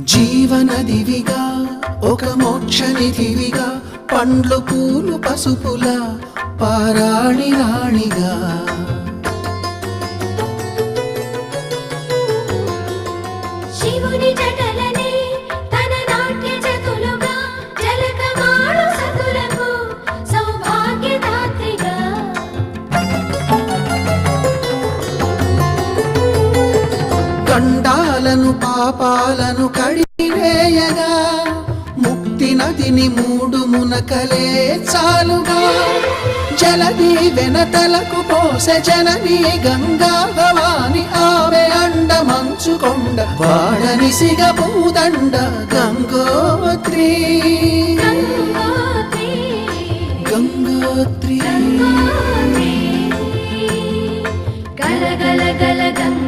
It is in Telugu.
జీవనదివిగా ఒక మోక్షనిధివిగా పండ్లు పూలు పసుపుల పారాణి రాణిగా. శివుని జటలనే గండాలను పాపాలను కడివేయగా ముక్తి నదిని మూడు మునకలే చాలుగా. జలది వెనతలకు పోసె జనని గంగా భవాని ఆమె అండ మంచుకొండ. వాడని సిగ పూదండ గంగోత్రి. గంగోత్రి. గల గల గల గంగోత్రి.